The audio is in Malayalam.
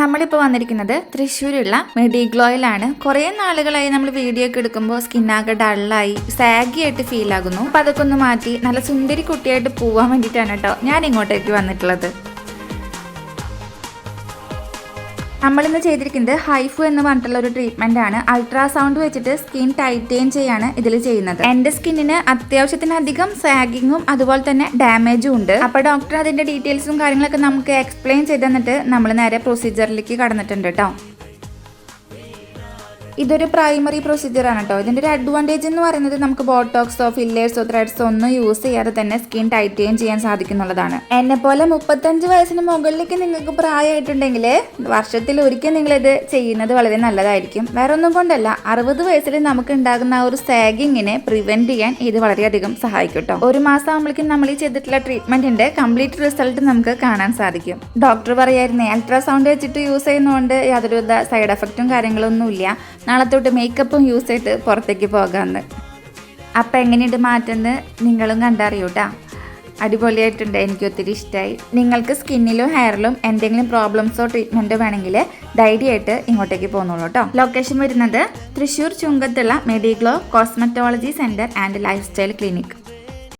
നമ്മളിപ്പോൾ വന്നിരിക്കുന്നത് തൃശ്ശൂരുള്ള മെഡിഗ്ലോയിലാണ്. കുറേ നാളുകളായി നമ്മൾ വീഡിയോ ഒക്കെ എടുക്കുമ്പോൾ സ്കിന്നാകെ ഡള്ളായി സാഗി ആയിട്ട് ഫീൽ ആകുന്നു അപ്പം അതൊക്കെ ഒന്ന് മാറ്റി നല്ല സുന്ദരി കുട്ടിയായിട്ട് പോവാൻ വേണ്ടിയിട്ടാണ് കേട്ടോ ഞാൻ ഇങ്ങോട്ടേക്ക് വന്നിട്ടുള്ളത്. നമ്മളിന്ന് ചെയ്തിരിക്കുന്നത് ഹൈഫു എന്ന് പറഞ്ഞിട്ടുള്ള ഒരു ട്രീറ്റ്മെന്റ് ആണ്. അൾട്രാസൗണ്ട് വെച്ചിട്ട് സ്കിൻ ടൈറ്റൈൻ ചെയ്യാണ് ഇതിൽ ചെയ്യുന്നത്. എന്റെ സ്കിന്നിന് അത്യാവശ്യത്തിനധികം സാഗിങ്ങും അതുപോലെ തന്നെ ഡാമേജും ഉണ്ട്. അപ്പൊ ഡോക്ടർ അതിന്റെ ഡീറ്റെയിൽസും കാര്യങ്ങളൊക്കെ നമുക്ക് എക്സ്പ്ലെയിൻ ചെയ്ത് തന്നിട്ട് നമ്മൾ നേരെ പ്രൊസീജിയറിലേക്ക് കടന്നിട്ടുണ്ട് കേട്ടോ ഇതൊരു പ്രൈമറി പ്രൊസീജിയർ ആണ് കേട്ടോ ഇതിന്റെ ഒരു അഡ്വാന്റേജ് എന്ന് പറയുന്നത് നമുക്ക് ബോട്ടോക്സോ ഫില്ലേഴ്സോ ത്രെഡ്സോ ഒന്നും യൂസ് ചെയ്യാതെ തന്നെ സ്കിൻ ടൈറ്റെയിൻ ചെയ്യാൻ സാധിക്കുന്നുള്ളതാണ്. എന്നെ പോലെ മുപ്പത്തഞ്ച് വയസ്സിന് മുകളിലേക്ക് നിങ്ങൾക്ക് പ്രായമായിട്ടുണ്ടെങ്കിൽ വർഷത്തിൽ ഒരിക്കൽ നിങ്ങളിത് ചെയ്യുന്നത് വളരെ നല്ലതായിരിക്കും. വേറെ ഒന്നും കൊണ്ടല്ല അറുപത് വയസ്സിൽ നമുക്ക് ഉണ്ടാകുന്ന ആ ഒരു സാഗിങ്ങിനെ പ്രിവെന്റ് ചെയ്യാൻ ഇത് വളരെയധികം സഹായിക്കും കേട്ടോ ഒരു മാസം ആകുമ്പോഴേക്കും നമ്മൾ ഈ ചെയ്തിട്ടുള്ള ട്രീറ്റ്മെന്റിന്റെ കംപ്ലീറ്റ് റിസൾട്ട് നമുക്ക് കാണാൻ സാധിക്കും. ഡോക്ടർ പറയായിരുന്നേ അൾട്രാസൗണ്ട് വെച്ചിട്ട് യൂസ് ചെയ്യുന്നതുകൊണ്ട് യാതൊരുവിധ സൈഡ് എഫക്റ്റും കാര്യങ്ങളൊന്നും ഇല്ല നാളെ തൊട്ട് മേക്കപ്പും യൂസ് ചെയ്ത് പുറത്തേക്ക് പോകാമെന്ന് അപ്പം എങ്ങനെയുണ്ട് മാറ്റുന്നത് നിങ്ങളും കണ്ടറിയൂട്ടാ. അടിപൊളിയായിട്ടുണ്ട് എനിക്ക് ഒത്തിരി ഇഷ്ടമായി നിങ്ങൾക്ക് സ്കിന്നിലും ഹെയറിലും എന്തെങ്കിലും പ്രോബ്ലംസോ ട്രീറ്റ്മെന്റോ വേണമെങ്കിൽ ധൈര്യമായിട്ട് ഇങ്ങോട്ടേക്ക് പോന്നോളൂ കേട്ടോ ലൊക്കേഷൻ വരുന്നത് Thrissur ചുങ്കത്തുള്ള Mediglow cosmetology centre and lifestyle clinic